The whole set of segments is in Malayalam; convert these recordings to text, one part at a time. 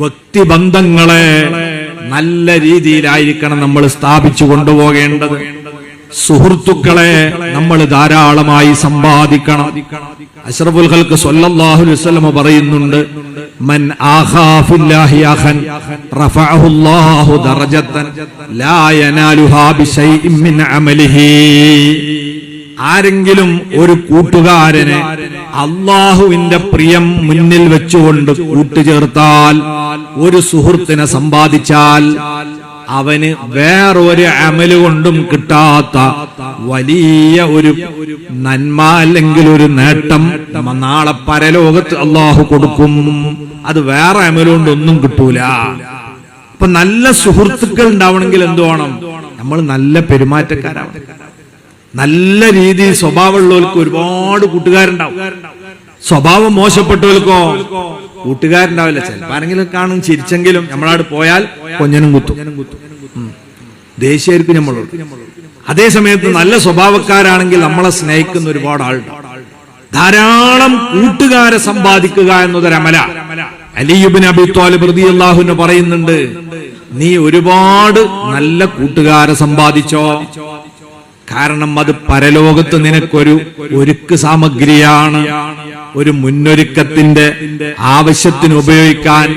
വ്യക്തിബന്ധങ്ങളെ നല്ല രീതിയിലായിരിക്കണം നമ്മൾ സ്ഥാപിച്ചു കൊണ്ടുപോകേണ്ടത്. സുഹൃത്തുക്കളെ നമ്മൾ ധാരാളമായി സമ്പാദിക്കണം. അഷ്റഫുൽ ഖൽക്ക് സല്ലല്ലാഹു അലൈഹി വസല്ലം പറയുന്നുണ്ട് മൻ ആഖാ ആരെങ്കിലും ഒരു കൂട്ടുകാരനെ അള്ളാഹുവിന്റെ പ്രിയം മുന്നിൽ വെച്ചുകൊണ്ട് കൂട്ടുചേർത്താൽ ഒരു സുഹൃത്തിനെ സമ്പാദിച്ചാൽ അവന് വേറൊരു അമൽ കൊണ്ടും കിട്ടാത്ത വലിയ ഒരു നന്മ അല്ലെങ്കിൽ ഒരു നേട്ടം നാളെ പരലോകത്ത് അള്ളാഹു കൊടുക്കും. അത് വേറെ അമലുകൊണ്ടൊന്നും കിട്ടൂല. അപ്പൊ നല്ല സുഹൃത്തുക്കൾ ഉണ്ടാവണമെങ്കിൽ എന്ത് വേണം? നമ്മൾ നല്ല പെരുമാറ്റക്കാരാവണം. നല്ല രീതിയിൽ സ്വഭാവമുള്ളവർക്ക് ഒരുപാട് കൂട്ടുകാരുണ്ടാവും. സ്വഭാവം മോശപ്പെട്ടവർക്കോ കൂട്ടുകാരുണ്ടാവില്ല. ചിലപ്പോ ആരെങ്കിലും കാണും ചിരിച്ചെങ്കിലും നമ്മളവിടെ പോയാൽ കൊഞ്ഞനും കുത്തും. ദേഷ്യായിരിക്കും നമ്മളോട്. അതേ സമയത്ത് നല്ല സ്വഭാവക്കാരാണെങ്കിൽ നമ്മളെ സ്നേഹിക്കുന്ന ഒരുപാട് ആളുണ്ട് ധാരാളം കൂട്ടുകാരെ സമ്പാദിക്കുക എന്നതൊരമല അലിയുബിൻ അബി റളിയല്ലാഹുവിന് പറയുന്നുണ്ട് നീ ഒരുപാട് നല്ല കൂട്ടുകാരെ സമ്പാദിച്ചോ? കാരണം അത് പരലോകത്ത് നിനക്കൊരു ഒരുക്ക് സാമഗ്രിയാണ്. ഒരു മുന്നൊരുക്കത്തിന്റെ ആവശ്യത്തിന് ഉപയോഗിക്കാൻ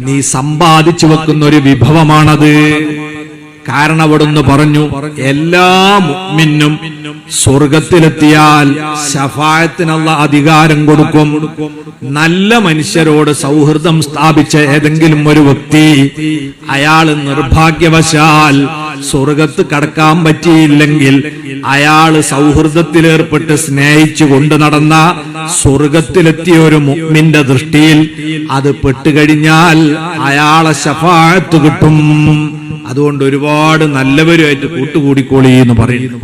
നീ സമ്പാദിച്ചു വെക്കുന്ന ഒരു വിഭവമാണത്. കാരണം അവിടുന്ന് പറഞ്ഞു എല്ലാ മുഅ്മിനും സ്വർഗത്തിലെത്തിയാൽ ശഫായത്തിനുള്ള അധികാരം കൊടുക്കും. നല്ല മനുഷ്യരോട് സൗഹൃദം സ്ഥാപിച്ച ഏതെങ്കിലും ഒരു വ്യക്തി അയാൾ നിർഭാഗ്യവശാൽ സ്വർഗത്ത് കടക്കാൻ പറ്റിയില്ലെങ്കിൽ അയാൾ സൗഹൃദത്തിലേർപ്പെട്ട് സ്നേഹിച്ചു കൊണ്ട് നടന്ന സ്വർഗത്തിലെത്തിയ ഒരു മുഗ്മിന്റെ ദൃഷ്ടിയിൽ അത് പെട്ടുകഴിഞ്ഞാൽ അയാളെ ശഫായത്ത് കിട്ടും. അതുകൊണ്ട് ഒരുപാട് നല്ലവരുമായിട്ട് കൂട്ടുകൂടിക്കോളി എന്ന് പറയുന്നു.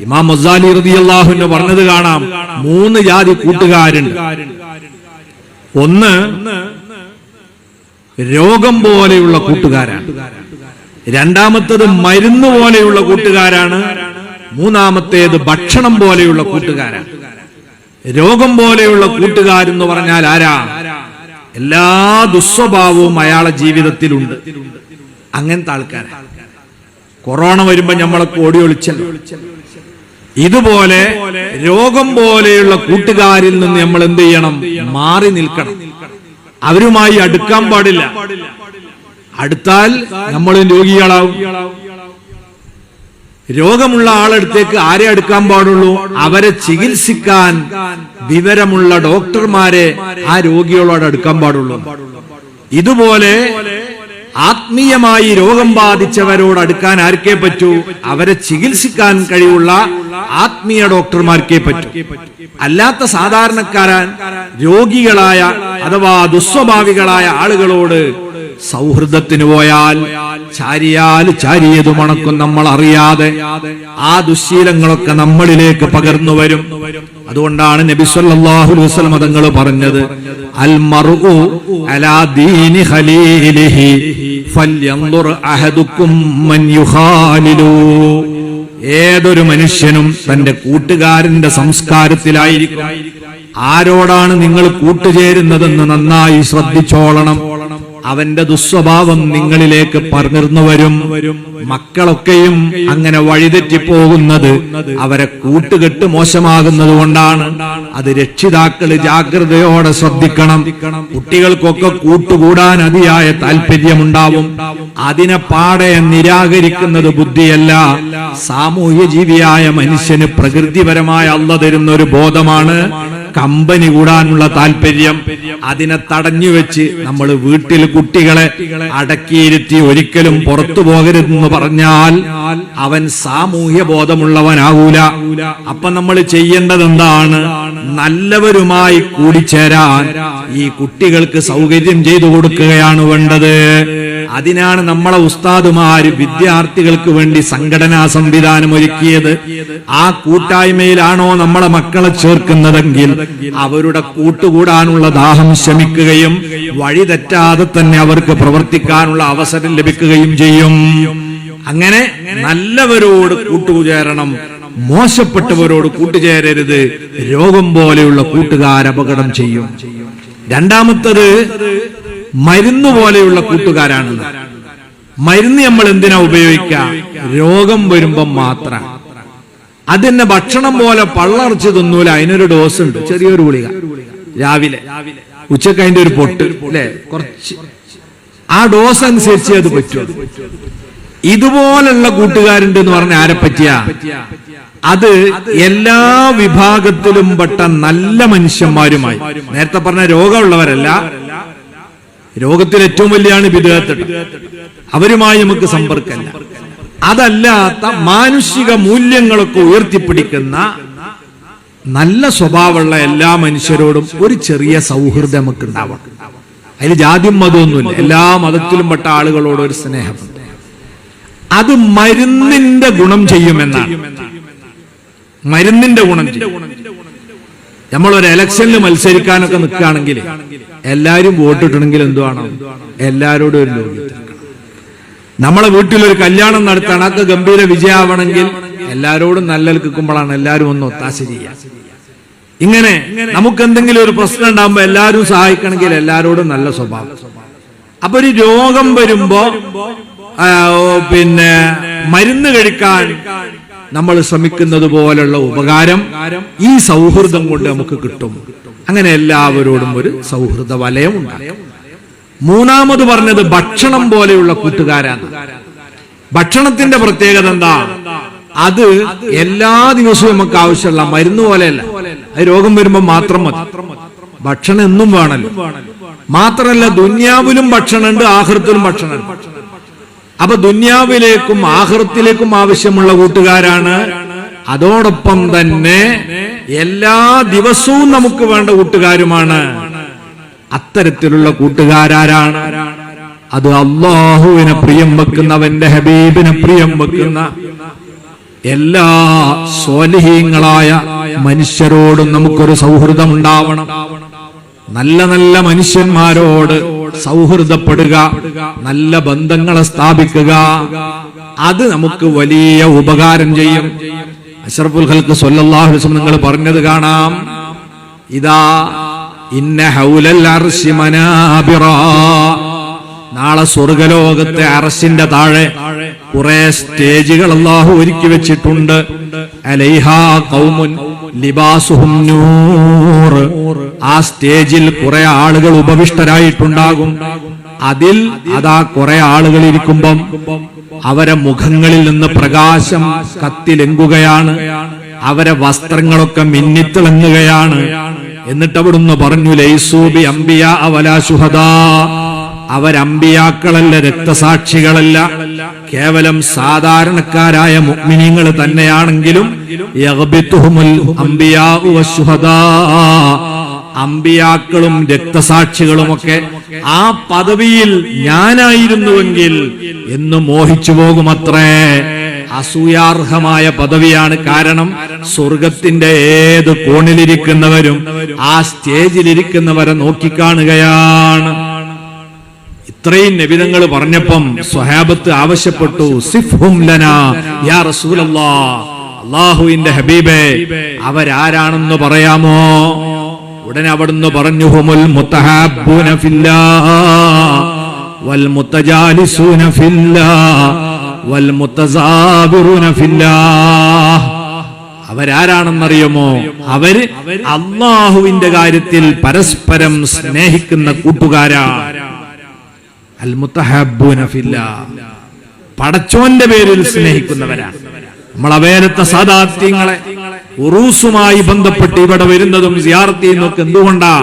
ഇമാം മൊസാലി റളിയല്ലാഹുവിന് പറഞ്ഞത് കാണാം. മൂന്ന് ജാതി കൂട്ടുകാരുണ്ട്. ഒന്ന് രോഗം പോലെയുള്ള കൂട്ടുകാരാണ്. രണ്ടാമത്തത് മരുന്ന് പോലെയുള്ള കൂട്ടുകാരാണ്. മൂന്നാമത്തേത് ഭക്ഷണം പോലെയുള്ള കൂട്ടുകാരാണ്. രോഗം പോലെയുള്ള കൂട്ടുകാരെന്ന് പറഞ്ഞാൽ ആരാ? എല്ലാ ദുസ്വഭാവവും അയാളെ ജീവിതത്തിലുണ്ട്. അങ്ങനത്തെ ആൾക്കാർ കൊറോണ വരുമ്പോ നമ്മളൊക്കെ ഓടി ഒളിച്ചല്ലോ. ഇതുപോലെ രോഗം പോലെയുള്ള കൂട്ടുകാരിൽ നിന്ന് നമ്മൾ എന്ത് ചെയ്യണം? മാറി നിൽക്കണം. അവരുമായി അടുക്കാൻ പാടില്ല. അടുത്താൽ നമ്മളും രോഗികളാവും. രോഗമുള്ള ആളടുത്തേക്ക് ആരെ അടുക്കാൻ പാടുള്ളൂ? അവരെ ചികിത്സിക്കാൻ വിവരമുള്ള ഡോക്ടർമാരെ ആ രോഗികളോട് അടുക്കാൻ പാടുള്ളൂ. ഇതുപോലെ ആത്മീയമായി രോഗം ബാധിച്ചവരോട് അടുക്കാൻ ആർക്കേ പറ്റൂ? അവരെ ചികിത്സിക്കാൻ കഴിവുള്ള ആത്മീയ ഡോക്ടർമാർക്കേ പറ്റൂ. അല്ലാത്ത സാധാരണക്കാരൻ രോഗികളായ അഥവാ ദുസ്വഭാവികളായ ആളുകളോട് സൗഹൃദത്തിന് പോയാൽ ചാരിയാൽ ചാരിയത് മണക്കും നമ്മൾ അറിയാതെ ആ ദുശീലങ്ങളൊക്കെ നമ്മളിലേക്ക് പകർന്നു വരും. അതുകൊണ്ടാണ് നബി സല്ലല്ലാഹു അലൈഹി വസല്ലം തങ്ങൾ പറഞ്ഞത് അൽ മർഉ അലാ ദീനി ഖലീലിഹി ഫൽയൻദുർ അഹദുക്കും മൻ യുഖാലിലു. ഏതൊരു മനുഷ്യനും തന്റെ കൂട്ടുകാരന്റെ സംസ്കാരത്തിലായിരിക്കും. ആരോടാണ് നിങ്ങൾ കൂട്ടുചേരുന്നതെന്ന് നന്നായി ശ്രദ്ധിച്ചോളണം. അവന്റെ ദുസ്വഭാവം നിങ്ങളിലേക്ക് പറഞ്ഞിരുന്നു വരും. മക്കളൊക്കെയും അങ്ങനെ വഴിതെറ്റിപ്പോകുന്നത് അവരെ കൂട്ടുകെട്ട് മോശമാകുന്നത് കൊണ്ടാണ് അത് രക്ഷിതാക്കൾ ജാഗ്രതയോടെ ശ്രദ്ധിക്കണം. കുട്ടികൾക്കൊക്കെ കൂട്ടുകൂടാൻ അതിയായ താല്പര്യമുണ്ടാവും അതിനെ പാടെ നിരാകരിക്കുന്നത് ബുദ്ധിയല്ല. സാമൂഹ്യ ജീവിയായ മനുഷ്യന് പ്രകൃതിപരമായ അല്ല തരുന്ന ഒരു ബോധമാണ്. കമ്പനി കൂടാനുള്ള താല്പര്യം അതിനെ തടഞ്ഞു വെച്ച് നമ്മൾ വീട്ടിൽ കുട്ടികളെ അടക്കിയിരുത്തി ഒരിക്കലും പുറത്തു പോകരുതെന്ന് പറഞ്ഞാൽ അവൻ സാമൂഹ്യ ബോധമുള്ളവനാകൂല. അപ്പൊ നമ്മൾ ചെയ്യേണ്ടത് എന്താണ് നല്ലവരുമായി കൂടിച്ചേരാൻ ഈ കുട്ടികൾക്ക് സൗകര്യം ചെയ്തു കൊടുക്കുകയാണ് വേണ്ടത്. അതിനാണ് നമ്മളെ ഉസ്താദുമാര് വിദ്യാർത്ഥികൾക്ക് വേണ്ടി സംഘടനാ സംവിധാനം ഒരുക്കിയത്. ആ കൂട്ടായ്മയിലാണോ നമ്മളെ മക്കളെ ചേർക്കുന്നതെങ്കിൽ അവരുടെ കൂട്ടുകൂടാനുള്ള ദാഹം ശമിക്കുകയും വഴിതെറ്റാതെ തന്നെ അവർക്ക് പ്രവർത്തിക്കാനുള്ള അവസരം ലഭിക്കുകയും ചെയ്യും. അങ്ങനെ നല്ലവരോട് കൂട്ടുചേരണം മോശപ്പെട്ടവരോട് കൂട്ടുചേരരുത് രോഗം പോലെയുള്ള കൂട്ടുകാരപകടം ചെയ്യും. രണ്ടാമത്തത് മരുന്ന് പോലെയുള്ള കൂട്ടുകാരാണ് മരുന്ന് നമ്മൾ എന്തിനാ ഉപയോഗിക്കുക? രോഗം വരുമ്പം മാത്രം. അതിന്റെ ഭക്ഷണം പോലെ പള്ളർച്ച് തിന്നൂല അതിനൊരു ഡോസ് ഉണ്ട് ചെറിയൊരു ഗുളിക. രാവിലെ. ഉച്ചയ്ക്ക് അതിന്റെ ഒരു പൊട്ട് അല്ലെ? കുറച്ച്. ആ ഡോസ് അനുസരിച്ച് അത് പറ്റും. ഇതുപോലുള്ള കൂട്ടുകാരുണ്ട് എന്ന് പറഞ്ഞ ആരെ പറ്റിയാ? അത് എല്ലാ വിഭാഗത്തിലും പെട്ട നല്ല മനുഷ്യന്മാരുമായി. നേരത്തെ പറഞ്ഞ രോഗമുള്ളവരല്ല രോഗത്തിൽ ഏറ്റവും വലിയാണ് വിദേഹത്തിട്ട് അവരുമായി നമുക്ക് സമ്പർക്കമില്ല. അതല്ലാത്ത മാനുഷിക മൂല്യങ്ങളൊക്കെ ഉയർത്തിപ്പിടിക്കുന്ന നല്ല സ്വഭാവമുള്ള എല്ലാ മനുഷ്യരോടും ഒരു ചെറിയ സൗഹൃദം നമുക്ക് ഉണ്ടാവണം അതിൽ ജാതിയും മതമൊന്നുമില്ല എല്ലാ മതത്തിലും പെട്ട ആളുകളോട് ഒരു സ്നേഹമുണ്ട് അത് മരുന്നിന്റെ ഗുണം ചെയ്യുമെന്നാണ്. മരുന്നിന്റെ ഗുണം ചെയ്യും. നമ്മളൊരു ഇലക്ഷനിൽ മത്സരിക്കാനൊക്കെ നിൽക്കുകയാണെങ്കിൽ എല്ലാരും വോട്ടിട്ടുണ്ടെങ്കിൽ എന്തുവാണ് എല്ലാവരോടും ഒരു ലോകത്ത് നമ്മളെ വീട്ടിലൊരു കല്യാണം നടത്തണം അത് ഗംഭീര വിജയമാവണമെങ്കിൽ എല്ലാരോടും നല്ല നിൽക്കുമ്പോഴാണ് എല്ലാരും ഒന്ന് ഒത്താശ ചെയ്യുക. ഇങ്ങനെ നമുക്ക് എന്തെങ്കിലും ഒരു പ്രശ്നം ഉണ്ടാകുമ്പോ എല്ലാരും സഹായിക്കണമെങ്കിൽ എല്ലാരോടും നല്ല സ്വഭാവം. അപ്പൊ ഒരു രോഗം വരുമ്പോ പിന്നെ മരുന്ന് കഴിക്കാൻ നമ്മൾ ശ്രമിക്കുന്നത് പോലുള്ള ഉപകാരം ഈ സൗഹൃദം കൊണ്ട് നമുക്ക് കിട്ടും. അങ്ങനെ എല്ലാവരോടും ഒരു സൗഹൃദ വലയം ഉണ്ടാകും മൂന്നാമത് പറഞ്ഞത് ഭക്ഷണം പോലെയുള്ള കൂട്ടുകാരാണ്. ഭക്ഷണത്തിന്റെ പ്രത്യേകത എന്താ? അത് എല്ലാ ദിവസവും നമുക്ക് ആവശ്യമുള്ള മരുന്ന് പോലെയല്ല. അത് രോഗം വരുമ്പോൾ മാത്രം മതി. ഭക്ഷണം എന്നും വേണല്ലോ മാത്രമല്ല ദുന്യാവിലും ഭക്ഷണമുണ്ട് ആഹൃത്തിലും ഭക്ഷണമുണ്ട്. അപ്പൊ ദുന്യാവിലേക്കും ആഹൃത്തിലേക്കും ആവശ്യമുള്ള കൂട്ടുകാരാണ്. അതോടൊപ്പം തന്നെ എല്ലാ ദിവസവും നമുക്ക് വേണ്ട കൂട്ടുകാരുമാണ്. അത്തരത്തിലുള്ള കൂട്ടുകാരാരാണ്. അത് അള്ളാഹുവിനെ പ്രിയം വെക്കുന്നവന്റെ ഹബീബിനെ പ്രിയം വെക്കുന്ന എല്ലാ സ്വാലിഹീങ്ങളായ മനുഷ്യരോടും നമുക്കൊരു സൗഹൃദം ഉണ്ടാവണം നല്ല നല്ല മനുഷ്യന്മാരോട് സൗഹൃദപ്പെടുക നല്ല ബന്ധങ്ങളെ സ്ഥാപിക്കുക. അത് നമുക്ക് വലിയ ഉപകാരം ചെയ്യും. അഷറഫുൽ ഹൽക്ക് സൊല്ലാഹുസം നിങ്ങൾ പറഞ്ഞത് കാണാം. ഇതാ ഇന്ന ഹൗലൽ നാളെ സ്വർഗലോകത്തെ അറസിന്റെ താഴെ കുറെ സ്റ്റേജുകൾ അള്ളാഹു ഒരുക്കി വെച്ചിട്ടുണ്ട്. അലൈഹാ കൗമുൻ ലിബാസുഹും നൂർ ആ സ്റ്റേജിൽ കുറെ ആളുകൾ ഉപവിഷ്ടരായിട്ടുണ്ടാകും. അതിൽ അതാ കുറെ ആളുകൾ ഇരിക്കുമ്പം അവരെ മുഖങ്ങളിൽ നിന്ന് പ്രകാശം കത്തിലെങ്കുകയാണ്. അവരെ വസ്ത്രങ്ങളൊക്കെ മിന്നിത്തിളങ്ങുകയാണ്. എന്നിട്ട് അവിടുന്ന് പറഞ്ഞു ലൈസൂബി അംബിയ അവലാ ശുഹദാ. അവരമ്പിയാക്കളല്ല രക്തസാക്ഷികളല്ല. കേവലം സാധാരണക്കാരായ മുഗ്മിനിങ്ങൾ തന്നെയാണെങ്കിലും. അമ്പിയാക്കളും രക്തസാക്ഷികളുമൊക്കെ ആ പദവിയിൽ ഞാനായിരുന്നുവെങ്കിൽ എന്ന് മോഹിച്ചു പോകുമത്രേ. അസൂയാർഹമായ പദവിയാണ് കാരണം സ്വർഗത്തിന്റെ ഏത് കോണിലിരിക്കുന്നവരും ആ സ്റ്റേജിലിരിക്കുന്നവരെ നോക്കിക്കാണുകയാണ്. ഇത്രയും നബിതങ്ങൾ പറഞ്ഞപ്പം സ്വഹാബത്ത് ആവശ്യപ്പെട്ടു സിഫ്ഹും യാ അള്ളാഹുവിന്റെ ഹബീബെ അവരാരാണെന്ന് പറയാമോ? ഉടനെ അവിടുന്ന് പറഞ്ഞു ഹുമുൽ മുത്തഹാബൂന ഫില്ലാ വൽ ഫില്ലാ വൽ ഫില്ലാ. അവരാരാണെന്നറിയുമോ? അവർ അള്ളാഹുവിന്റെ കാര്യത്തിൽ പരസ്പരം സ്നേഹിക്കുന്ന കൂട്ടുകാരാ പടച്ചോന്റെ പേരിൽ സ്നേഹിക്കുന്നവരാണ് നമ്മളെ അവേലത്തെ സാദാത്യങ്ങളെ ഉറൂസുമായി ബന്ധപ്പെട്ട് ഇവിടെ വരുന്നതും സിയാർത്തി എന്നൊക്കെ എന്തുകൊണ്ടാ?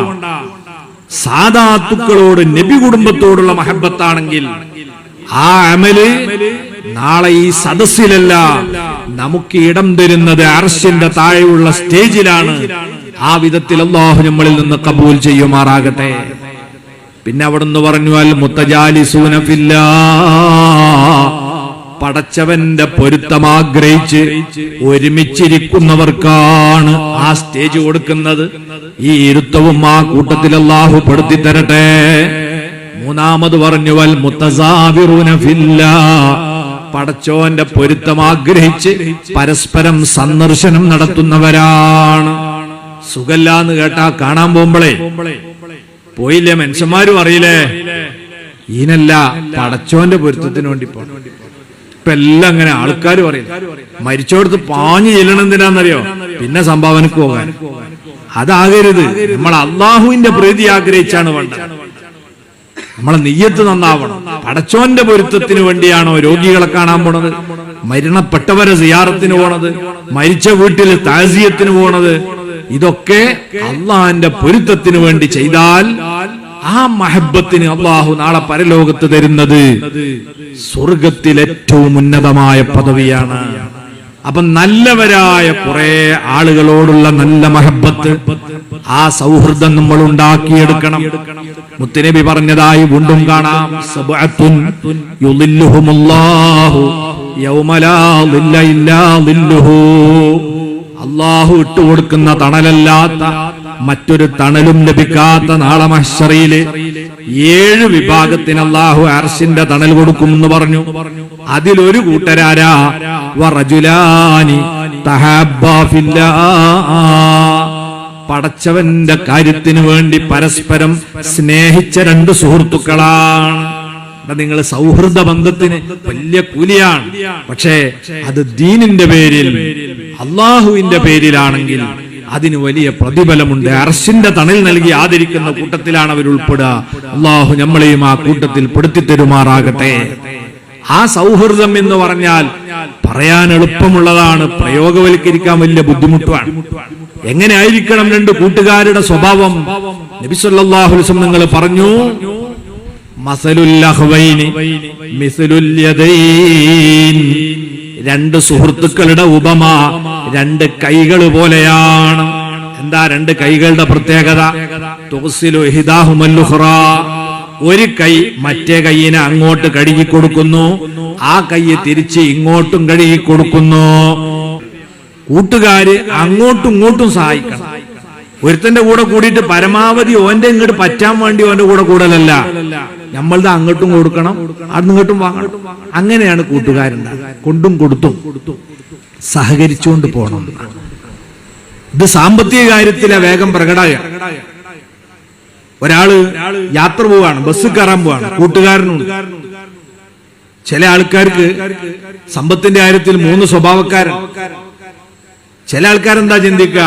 സാദാത്തുക്കളോട് നബി കുടുംബത്തോടുള്ള മഹബത്താണെങ്കിൽ ആ അമൽ നാളെ ഈ സദസ്സിലല്ല നമുക്ക് ഇടം തരുന്നത് അർശിന്റെ താഴെയുള്ള സ്റ്റേജിലാണ്. ആ വിധത്തിൽ അള്ളാഹു നമ്മളിൽ നിന്ന് കബൂൽ ചെയ്യുമാറാകട്ടെ. പിന്നെ അവിടുന്ന് പറഞ്ഞു അൽ മുത്തജാലിസൂന ഫില്ലാ. പടച്ചവന്റെ പൊരുത്തം ആഗ്രഹിച്ച് ഒരുമിച്ചിരിക്കുന്നവർക്കാണ് ആ സ്റ്റേജ് കൊടുക്കുന്നത്. ഈ ഇരുത്തവും ആ കൂട്ടത്തിൽ അള്ളാഹു പെടുത്തി തരട്ടെ. മൂന്നാമത് പറഞ്ഞു വൽ മുത്തസാവിറൂനഫില്ല പടച്ചോന്റെ പൊരുത്തം ആഗ്രഹിച്ച് പരസ്പരം സന്ദർശനം നടത്തുന്നവരാണ്. സുഖല്ലാന്ന് കേട്ടാ കാണാൻ പോകുമ്പോഴേ പോയില്ലേ മനുഷ്യന്മാരും അറിയില്ലേ? ഈനല്ല പടച്ചോന്റെ പൊരുത്തത്തിന് വേണ്ടി പോണം. ഇപ്പൊ എല്ലാം അങ്ങനെ ആൾക്കാർ പറയും. മരിച്ചോടത്ത് പാഞ്ഞു ചെല്ലണം എന്തിനാന്നറിയോ? പിന്നെ സംഭാവനക്ക് പോകാൻ. അതാകരുത്. നമ്മൾ അള്ളാഹുവിന്റെ പ്രീതി ആഗ്രഹിച്ചാണ് വേണ്ടത്. നമ്മളെ നെയ്യത്ത് നന്നാവണം. പടച്ചോന്റെ പൊരുത്തത്തിന് വേണ്ടിയാണോ രോഗികളെ കാണാൻ പോണത്? മരണപ്പെട്ടവരെ സിയാറത്തിന് പോണത്? മരിച്ച വീട്ടിൽ താസിയത്തിന് പോണത്? ഇതൊക്കെ അള്ളാഹിന്റെ പൊരുത്തത്തിന് വേണ്ടി ചെയ്താൽ ആ മഹബത്തിന് അള്ളാഹു നാളെ പരലോകത്ത് തരുന്നത് സ്വർഗത്തിൽ ഏറ്റവും ഉന്നതമായ പദവിയാണ്. അപ്പൊ നല്ലവരായ കുറെ ആളുകളോടുള്ള നല്ല മഹബത്ത് ആ സൗഹൃദം നമ്മൾ ഉണ്ടാക്കിയെടുക്കണം. മുത്തുനബി പറഞ്ഞതായി വീണ്ടും കാണാം. സബ്അത്തുൻ അള്ളാഹു ഇട്ടുകൊടുക്കുന്ന തണലല്ലാത്ത മറ്റൊരു തണലും ലഭിക്കാത്ത നാളെ മഹ്ശറിയിൽ ഏഴ് വിഭാഗത്തിന് അള്ളാഹു അർഷിന്റെ തണൽ കൊടുക്കും എന്ന് പറഞ്ഞു. അതിലൊരു കൂട്ടരാരാ? വറജുലാനി പടച്ചവന്റെ കാര്യത്തിന് വേണ്ടി പരസ്പരം സ്നേഹിച്ച രണ്ട് സുഹൃത്തുക്കളാണ്. നിങ്ങൾ സൗഹൃദ ബന്ധത്തിന് വലിയ കൂലിയാണ്. പക്ഷേ അത് ദീനിന്റെ പേരിൽ അള്ളാഹുവിന്റെ പേരിലാണെങ്കിൽ അതിന് വലിയ പ്രതിഫലമുണ്ട്. അർശിന്റെ തണൽ നൽകി ആദരിക്കുന്ന കൂട്ടത്തിലാണ് അവർ ഉൾപ്പെടുക. അള്ളാഹു നമ്മളെയും ആ കൂട്ടത്തിൽ പെടുത്തി തരുമാറാകട്ടെ ആ സൗഹൃദം എന്ന് പറഞ്ഞാൽ പറയാൻ എളുപ്പമുള്ളതാണ്. പ്രയോഗവൽക്കരിക്കാൻ വലിയ ബുദ്ധിമുട്ടാണ് എങ്ങനെ ആയിരിക്കണം രണ്ട് കൂട്ടുകാരുടെ സ്വഭാവം? നബിസല്ലാഹു നിങ്ങൾ പറഞ്ഞു മസലുല്ലഹ്വൈനി യദൈൻ. രണ്ട് സുഹൃത്തുക്കളുടെ ഉപമ രണ്ട് കൈകൾ പോലെയാണ്. എന്താ രണ്ട് കൈകളുടെ പ്രത്യേകത? ഒരു കൈ മറ്റേ കൈയിനെ അങ്ങോട്ട് കഴുകി കൊടുക്കുന്നു. ആ കൈ തിരിച്ച് ഇങ്ങോട്ടും കഴുകി കൊടുക്കുന്നു. കൂട്ടുകാര് അങ്ങോട്ടും ഇങ്ങോട്ടും സഹായിക്കണം. ഒരുത്തന്റെ കൂടെ കൂടിയിട്ട് പരമാവധി ഓന്റെ ഇങ്ങോട്ട് പറ്റാൻ വേണ്ടി ഓന്റെ കൂടെ കൂടലല്ല. നമ്മളുടെ അങ്ങോട്ടും കൊടുക്കണം അത് ഇങ്ങോട്ടും വാങ്ങണം. അങ്ങനെയാണ് കൂട്ടുകാരുണ്ടാകുക കൊണ്ടും കൊടുത്തും സഹകരിച്ചുകൊണ്ട് പോകണം ഇത് സാമ്പത്തിക കാര്യത്തിലെ വേഗം പ്രകടായ ഒരാൾ യാത്ര പോവാണ് ബസ് കയറാൻ പോവാണ് കൂട്ടുകാരനുണ്ട്. ചില ആൾക്കാർക്ക് സമ്പത്തിന്റെ കാര്യത്തിൽ മൂന്ന് സ്വഭാവക്കാരൻ ചില ആൾക്കാരെന്താ ചിന്തിക്കുക?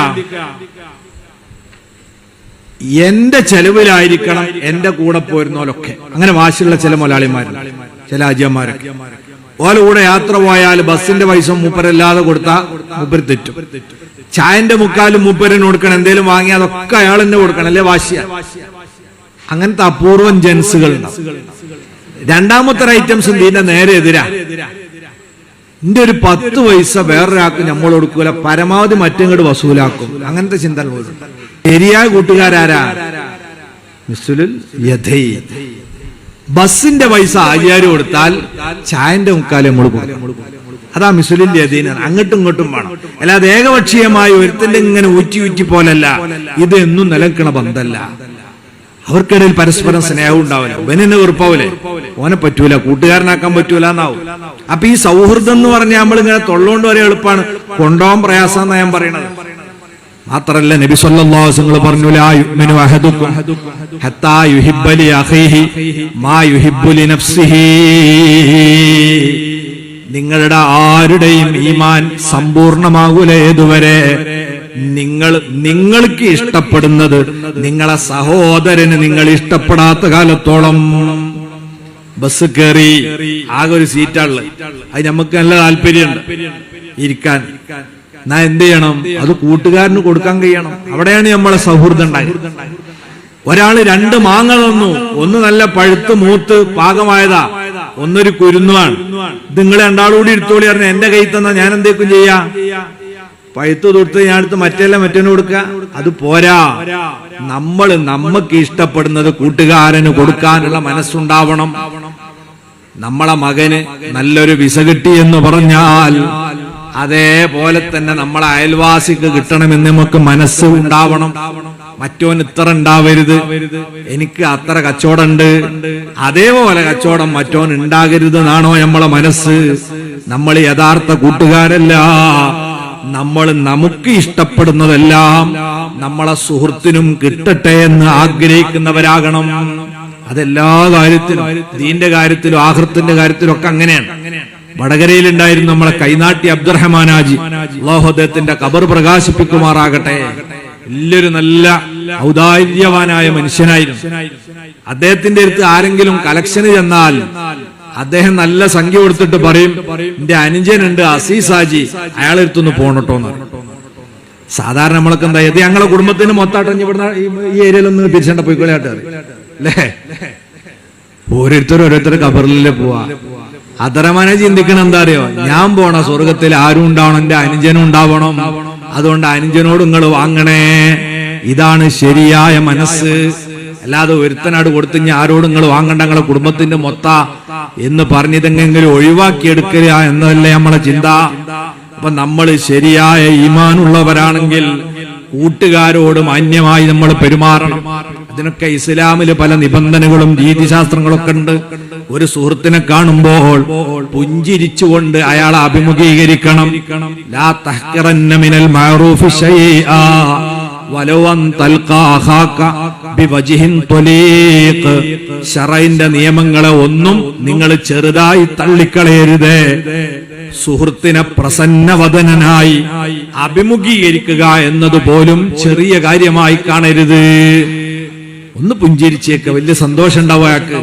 എന്റെ ചെലവിലായിരിക്കണം എന്റെ കൂടെ പോയിരുന്നോലൊക്കെ അങ്ങനെ വാശിയുള്ള ചില മുതലാളിമാരുണ്ട് ചില അജിയന്മാരൊക്കെ. ഓല കൂടെ യാത്ര പോയാൽ ബസ്സിന്റെ പൈസ മൂപ്പരല്ലാതെ കൊടുത്താ മൂപ്പര് തെറ്റും. ചായന്റെ മുക്കാലും മൂപ്പരന് കൊടുക്കണം എന്തേലും വാങ്ങി അതൊക്കെ അയാൾ തന്നെ കൊടുക്കണം അല്ലേ വാശിയ? അങ്ങനത്തെ അപൂർവം ജെൻസുകൾ രണ്ടാമത്തെ ഐറ്റംസ് ഇതിന്റെ നേരെ എതിരാ. എന്റെ ഒരു പത്ത് പൈസ വേറൊരാൾക്ക് നമ്മൾ കൊടുക്കൂല പരമാവധി മറ്റങ്ങോട്ട് വസൂലാക്കും. അങ്ങനത്തെ ചിന്ത ശരിയായ കൂട്ടുകാരാരാ? മിസ്ലുൽ യഥൈ. ബസിന്റെ പൈസ അയ്യായിരം കൊടുത്താൽ ചായന്റെ മുക്കാലും നമ്മൾ കൊടുക്കും. അതാ മിസുലിൻ യദീന അങ്ങോട്ടും ഇങ്ങോട്ടും വേണം. അല്ലാതെ ഏകപക്ഷീയമായ ഒരുത്തിന്റെ ഇങ്ങനെ ഊറ്റി ഊറ്റി പോലല്ല. ഇത് എന്നും നിലക്കണ ബന്ധല്ല. അവർക്കിടയിൽ പരസ്പരം സ്നേഹം ഉണ്ടാവില്ല. ഇവനെന്നെ വെറുപ്പാവില്ലേ ഓനെ പറ്റൂല. കൂട്ടുകാരനാക്കാൻ പറ്റൂല എന്നാവും. അപ്പൊ ഈ സൗഹൃദം എന്ന് പറഞ്ഞാൽ നമ്മൾ ഇങ്ങനെ തൊള്ളോണ്ട് വരെ എളുപ്പമാണ് കൊണ്ടോം പ്രയാസം എന്നാ ഞാൻ പറയണത്. മാത്രല്ല നബി സല്ലല്ലാഹു പറഞ്ഞു ലാ യുഅ്മിനു അഹദുക്കും ഹത്താ യുഹിബ്ബ ലി അഖീഹി മാ യുഹിബ്ബു ലി നഫ്സിഹി. നിങ്ങളുടെ ആരുടെയും ഈമാൻ സമ്പൂർണമാകൂല ഏതുവരെ നിങ്ങൾ നിങ്ങൾക്ക് ഇഷ്ടപ്പെടുന്നത് നിങ്ങളെ സഹോദരന് നിങ്ങൾ ഇഷ്ടപ്പെടാത്ത കാലത്തോളം ബസ് കയറി ആകെ ഒരു സീറ്റാൾ അത് നമുക്ക് നല്ല താല്പര്യമുണ്ട്. ഇരിക്കാൻ. എന്നാ എന്ത് ചെയ്യണം അത് കൂട്ടുകാരന് കൊടുക്കാൻ കഴിയണം. അവിടെയാണ് നമ്മളെ സൗഹൃദം ഉണ്ടായത് ഒരാൾ രണ്ട് മാങ്ങ തന്നു. ഒന്ന് നല്ല പഴുത്ത് മൂത്ത് പാകമായതാ. ഒന്നൊരു കുരുന്നുവാണ്. ഇത് നിങ്ങൾ രണ്ടാളും കൂടി എടുത്തോളി അറിഞ്ഞ എന്റെ കൈ തന്നാ ഞാൻ എന്തേക്കും ചെയ്യാ? പഴുത്ത് തൊടുത്ത് ഞാൻ എടുത്ത് മറ്റെല്ലാം മറ്റേനെ കൊടുക്ക? അത് പോരാ. നമ്മൾ നമ്മക്ക് ഇഷ്ടപ്പെടുന്നത് കൂട്ടുകാരന് കൊടുക്കാനുള്ള മനസ്സുണ്ടാവണം. നമ്മളെ മകന് നല്ലൊരു വിസ കിട്ടി എന്ന് പറഞ്ഞാൽ അതേപോലെ തന്നെ നമ്മളെ അയൽവാസിക്ക് കിട്ടണമെന്ന് നമുക്ക് മനസ്സ് ഉണ്ടാവണം. മറ്റോൻ ഇത്ര ഉണ്ടാവരുത്. എനിക്ക് അത്ര കച്ചവടം ഉണ്ട് അതേപോലെ കച്ചവടം മറ്റോൻ ഉണ്ടാകരുത് എന്നാണോ നമ്മളെ മനസ്സ്. നമ്മൾ യഥാർത്ഥ കൂട്ടുകാരല്ല. നമ്മൾ നമുക്ക് ഇഷ്ടപ്പെടുന്നതെല്ലാം നമ്മളെ സുഹൃത്തിനും കിട്ടട്ടെ എന്ന് ആഗ്രഹിക്കുന്നവരാകണം. അതെല്ലാ കാര്യത്തിലും ദീന്റെ കാര്യത്തിലും ആഹൃത്തിന്റെ കാര്യത്തിലും ഒക്കെ അങ്ങനെയാണ്. വടകരയിലുണ്ടായിരുന്നു നമ്മളെ കൈനാട്ടി അബ്ദുറഹ്മാനാജി അള്ളാഹു അദ്ദേഹത്തിന്റെ കബർ പ്രകാശിപ്പിക്കുമാറാകട്ടെ. വലിയൊരു നല്ല ഔദാര്യവാനായ മനുഷ്യനായിരുന്നു. അദ്ദേഹത്തിന്റെ അടുത്ത് ആരെങ്കിലും കലക്ഷന് ചെന്നാൽ അദ്ദേഹം നല്ല സംഖ്യ കൊടുത്തിട്ട് പറയും എന്റെ അനുജനുണ്ട് അസീസാജി അയാളെ അടുത്തൊന്ന് പോണട്ടോന്ന് സാധാരണ നമ്മളൊക്കെ എന്താ ഇത് ഞങ്ങളെ കുടുംബത്തിന് മൊത്തമായിട്ട് ഈ- ഏരിയയിലൊന്ന് തിരിച്ചേണ്ട പോയിക്കോലായിട്ട് അല്ലേ? ഓരോരുത്തരും ഓരോരുത്തർ കബറിലെ പോവാ. അതരമനെ ചിന്തിക്കണം എന്താ അറിയോ ഞാൻ പോണ സ്വർഗത്തിൽ ആരും ഉണ്ടാവണം എന്റെ അനുജനും ഉണ്ടാവണം. അതുകൊണ്ട് അനുജനോട് നിങ്ങൾ വാങ്ങണേ. ഇതാണ് ശരിയായ മനസ്സ്. അല്ലാതെ ഒരുത്തനാട് കൊടുത്ത് ഞാൻ ആരോടും നിങ്ങൾ വാങ്ങണ്ട നിങ്ങളെ കുടുംബത്തിന്റെ മൊത്ത എന്ന് പറഞ്ഞിതെങ്കിലും ഒഴിവാക്കിയെടുക്കുക എന്നതല്ലേ നമ്മളെ ചിന്ത. അപ്പൊ നമ്മൾ ശരിയായ ഈമാനുള്ളവരാണെങ്കിൽ കൂട്ടുകാരോട് മാന്യമായി നമ്മൾ പെരുമാറണം. അതിനൊക്കെ ഇസ്ലാമിൽ പല നിബന്ധനകളും രീതിശാസ്ത്രങ്ങളൊക്കെ ഉണ്ട്. ഒരു സുഹൃത്തിനെ കാണുമ്പോൾ പുഞ്ചിരിച്ചുകൊണ്ട് അയാളെ അഭിമുഖീകരിക്കണം. ലാ മിനൽ മഅറൂഫി ശൈആ ശറൈന്റെ നിയമങ്ങളെ ഒന്നും നിങ്ങൾ ചെറുതായി തള്ളിക്കളയരുതേ. സുഹൃത്തിനെ പ്രസന്നവദനായി അഭിമുഖീകരിക്കുക എന്നതുപോലും ചെറിയ കാര്യമായി കാണരുത്. ഒന്ന് പുഞ്ചിരിച്ചേക്ക് വലിയ സന്തോഷം ഉണ്ടാവും അയാൾക്ക്.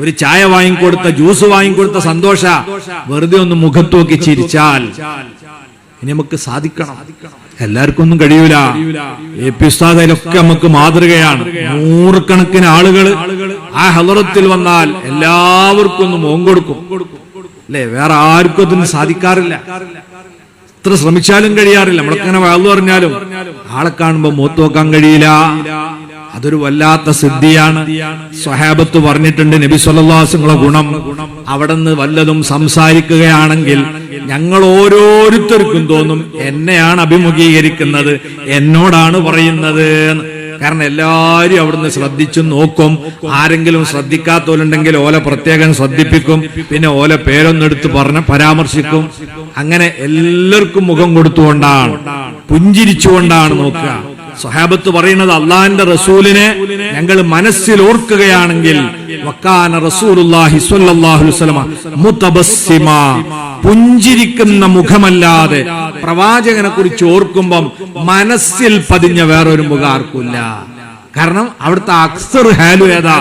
ഒരു ചായ വാങ്ങിക്കൊടുത്ത ജ്യൂസ് വാങ്ങിക്കൊടുത്ത സന്തോഷ. വെറുതെ ഒന്ന് മുഖത്ത് നോക്കി ചിരിച്ചാൽ. ഇനി നമുക്ക് സാധിക്കണം. എല്ലാവർക്കും ഒന്നും കഴിയൂല. എ പി ഉസ്താദിലൊക്കെ നമുക്ക് മാതൃകയാണ്. നൂറുകണക്കിന് ആളുകൾ ആ ഹലറത്തിൽ വന്നാൽ എല്ലാവർക്കും ഒന്ന് മോൻ കൊടുക്കും. അല്ലെ? വേറെ ആർക്കും അതിന് സാധിക്കാറില്ല. എത്ര ശ്രമിച്ചാലും കഴിയാറില്ല. നമ്മളൊക്കെ അങ്ങനെ വളർന്നു പറഞ്ഞാലും ആളെ കാണുമ്പോ മൂത്ത് നോക്കാൻ കഴിയില്ല. അതൊരു വല്ലാത്ത സിദ്ധിയാണ്. സ്വഹാബത്ത് പറഞ്ഞിട്ടുണ്ട് നബി സല്ലാസുങ്ങളെ ഗുണം. അവിടെ നിന്ന് വല്ലതും സംസാരിക്കുകയാണെങ്കിൽ ഞങ്ങൾ ഓരോരുത്തർക്കും തോന്നും എന്നെയാണ് അഭിമുഖീകരിക്കുന്നത് എന്നോടാണ് പറയുന്നത് കാരണം എല്ലാവരും അവിടുന്ന് ശ്രദ്ധിച്ചു നോക്കും. ആരെങ്കിലും ശ്രദ്ധിക്കാത്തവരുണ്ടെങ്കിൽ ഓല പ്രത്യേകം ശ്രദ്ധിപ്പിക്കും. പിന്നെ ഓല പേരൊന്നെടുത്ത് പറഞ്ഞ് പരാമർശിക്കും. അങ്ങനെ എല്ലാവർക്കും മുഖം കൊടുത്തുകൊണ്ടാണ് പുഞ്ചിരിച്ചുകൊണ്ടാണ് നോക്കുക. സ്വഹാബത്ത് പറയുന്നത് അള്ളാഹിന്റെ റസൂലിനെ ഞങ്ങൾ മനസ്സിൽ ഓർക്കുകയാണെങ്കിൽ പുഞ്ചിരിക്കുന്ന മുഖമല്ലാതെ പ്രവാചകനെ കുറിച്ച് ഓർക്കുമ്പം മനസ്സിൽ പതിഞ്ഞ വേറൊരു മുഖം ആർക്കില്ല കാരണം അവിടുത്തെ അക്സർ ഹാലു ഏതാ?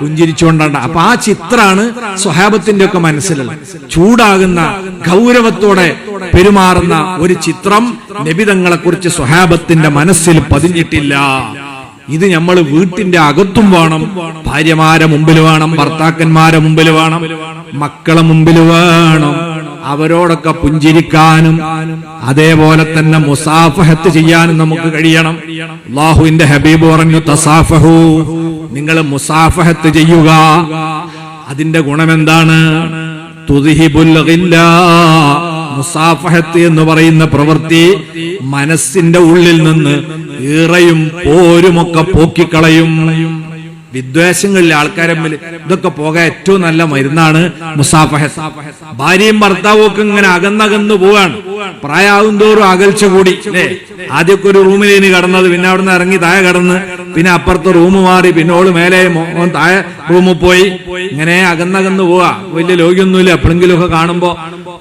പുഞ്ചിരിച്ചുകൊണ്ടാണ്. അപ്പൊ ആ ചിത്രാണ് സ്വഹാബത്തിന്റെ ഒക്കെ മനസ്സിലുള്ള ചൂടാകുന്ന ഗൗരവത്തോടെ പെരുമാറുന്ന ഒരു ചിത്രം നബിതങ്ങളെ കുറിച്ച് സ്വഹാബത്തിന്റെ മനസ്സിൽ പതിഞ്ഞിട്ടില്ല. ഇത് നമ്മൾ വീട്ടിന്റെ അകത്തും വേണം ഭാര്യമാരെ മുമ്പിൽ വേണം ഭർത്താക്കന്മാരെ മുമ്പിൽ വേണം മക്കളെ മുമ്പിൽ വേണം. അവരോടൊക്കെ പുഞ്ചിരിക്കാനും അതേപോലെ തന്നെ മുസാഫഹത്ത് ചെയ്യാനും നമുക്ക് കഴിയണം. അള്ളാഹുവിന്റെ ഹബീബ് പറഞ്ഞു തസാഫഹു നിങ്ങൾ മുസാഫഹത്ത് ചെയ്യുക. അതിന്റെ ഗുണമെന്താണ്. മുസാഫഹത്ത് എന്ന് പറയുന്ന പ്രവൃത്തി മനസ്സിന്റെ ഉള്ളിൽ നിന്ന് ഈറയും പോരുമൊക്കെ പോക്കിക്കളയും. വിദ്വേഷങ്ങളിലെ ആൾക്കാരെ തമ്മിൽ ഇതൊക്കെ പോകാൻ ഏറ്റവും നല്ല മരുന്നാണ് മുസാഫഹ. ഭാര്യയും ഭർത്താവും ഒക്കെ ഇങ്ങനെ അകന്നകന്ന് പോവാണ്. പ്രായാവും തോറും അകൽച്ച കൂടി അല്ലേ? ആദ്യമൊക്കെ ഒരു റൂമിലേന് കടന്നത് പിന്നെ അവിടുന്ന് ഇറങ്ങി താഴെ കടന്ന് പിന്നെ അപ്പുറത്ത് റൂം മാറി പിന്നെ ഓൾ മേലെ താഴെ റൂമിൽ പോയി. ഇങ്ങനെ അകന്നകന്ന് പോവാ. വലിയ ലോകിയൊന്നുമില്ല. എപ്പോഴെങ്കിലും ഒക്കെ കാണുമ്പോ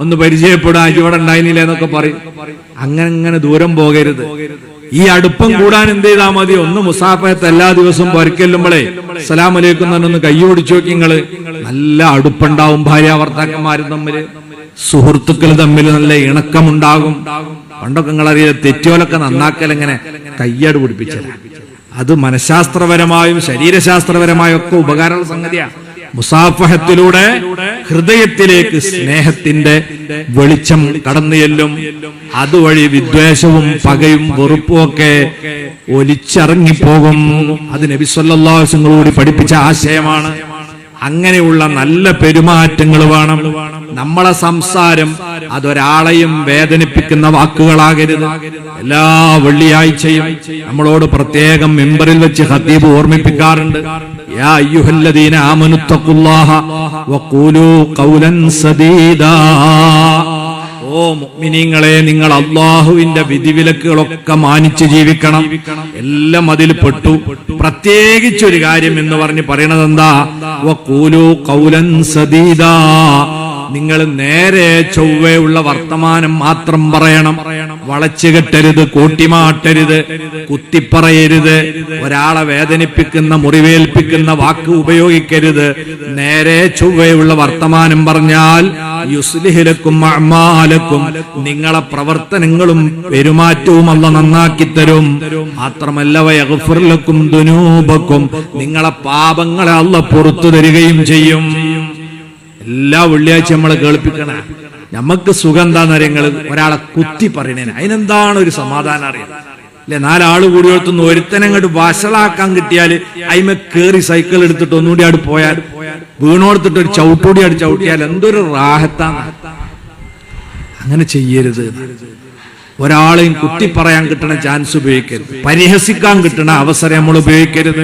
ഒന്ന് പരിചയപ്പെടാ ഇവിടെ ഉണ്ടായിരുന്നില്ല എന്നൊക്കെ പറയും. അങ്ങനെ അങ്ങനെ ദൂരം പോകരുത്. ഈ അടുപ്പം കൂടാൻ എന്ത് ചെയ്താൽ മതി? ഒന്ന് മുസാഫയത്ത് എല്ലാ ദിവസവും പൊരക്കെല്ലുമ്പോഴേ സലാം അലൈക്കും തന്നെ ഒന്ന് കൈ ഓടിച്ചു നോക്കി നിങ്ങൾ. നല്ല അടുപ്പുണ്ടാവും ഭാര്യ ഭർത്താക്കന്മാരും തമ്മിൽ. സുഹൃത്തുക്കൾ തമ്മിൽ നല്ല ഇണക്കമുണ്ടാകും. പണ്ടൊക്കെ നിങ്ങളറിയാം തെറ്റോലൊക്കെ നന്നാക്കൽ എങ്ങനെ കയ്യാട് പിടിപ്പിച്ചത്. അത് മനഃശാസ്ത്രപരമായും ശരീരശാസ്ത്രപരമായും ഒക്കെ ഉപകാരമുള്ള സംഗതിയാണ് മുസാഫഹത്തിലൂടെ ഹൃദയത്തിലേക്ക് സ്നേഹത്തിന്റെ വെളിച്ചം കടന്നു ചെല്ലും. അതുവഴി വിദ്വേഷവും പകയും വെറുപ്പും ഒക്കെ ഒലിച്ചിറങ്ങിപ്പോകും. അത് നബി വസല്ലം പഠിപ്പിച്ച ആശയമാണ്. അങ്ങനെയുള്ള നല്ല പെരുമാറ്റങ്ങൾ വേണം. നമ്മളെ സംസാരം അതൊരാളെയും വേദനിപ്പിക്കുന്ന വാക്കുകളാകരുത്. എല്ലാ വെള്ളിയാഴ്ചയും നമ്മളോട് പ്രത്യേകം മെമ്പറിൽ വെച്ച് ഹത്തീബ് ഓർമ്മിപ്പിക്കാറുണ്ട്. യാ آمنوا اتقوا الله وقولوا قولا سديدا ഓ മുഅ്മിനീങ്ങളെ നിങ്ങൾ അള്ളാഹുവിന്റെ വിധിവിലക്കുകളൊക്കെ മാനിച്ച് ജീവിക്കണം. എല്ലാം അതിൽ പെട്ടു. പ്രത്യേകിച്ച് ഒരു കാര്യം എന്ന് പറഞ്ഞ് പറയണത് എന്താ വഖൂലു ഖൗലൻ സദീദാ. നിങ്ങൾ നേരെ ചൊവ്വയുള്ള വർത്തമാനം മാത്രം പറയണം. വളച്ചു കെട്ടരുത് കൂട്ടിമാട്ടരുത് കുത്തിപ്പറയരുത് ഒരാളെ വേദനിപ്പിക്കുന്ന മുറിവേൽപ്പിക്കുന്ന വാക്ക് ഉപയോഗിക്കരുത്. നേരെ ചൊവ്വയുള്ള വർത്തമാനം പറഞ്ഞാൽ യുസ്ലിഹിലക്കും അമ്മാലക്കും നിങ്ങളെ പ്രവർത്തനങ്ങളും പെരുമാറ്റവും അല്ല നന്നാക്കി തരും. മാത്രമല്ല വയഫുർലക്കും ദുനൂപക്കും നിങ്ങളെ പാപങ്ങളെ അല്ല പുറത്തു തരികയും ചെയ്യും. എല്ലാ വെള്ളിയാഴ്ച നമ്മളെ കേൾപ്പിക്കണ. നമുക്ക് സുഖം എന്താന്ന് അറിയങ്ങൾ ഒരാളെ കുത്തി പറയണേന്. അതിനെന്താണ് ഒരു സമാധാനം അറിയാം? അല്ലെ? നാലാൾ കൂടി ഒരുത്തനെ ഒരുത്തനങ്ങോട്ട് വഷളാക്കാൻ കിട്ടിയാൽ അയിമ കേറി സൈക്കിൾ എടുത്തിട്ട് ഒന്നുകൂടി അവിടെ പോയാൽ വീണോടുത്തിട്ട് ഒരു ചവിട്ടൂടി അവിടെ ചവിട്ടിയാൽ എന്തൊരു റാഹത്താണ് അങ്ങനെ ചെയ്യരുത്. ഒരാളെയും കുത്തി പറയാൻ കിട്ടണ ചാൻസ് ഉപയോഗിക്കരുത്. പരിഹസിക്കാൻ കിട്ടണ അവസരം നമ്മൾ ഉപയോഗിക്കരുത്.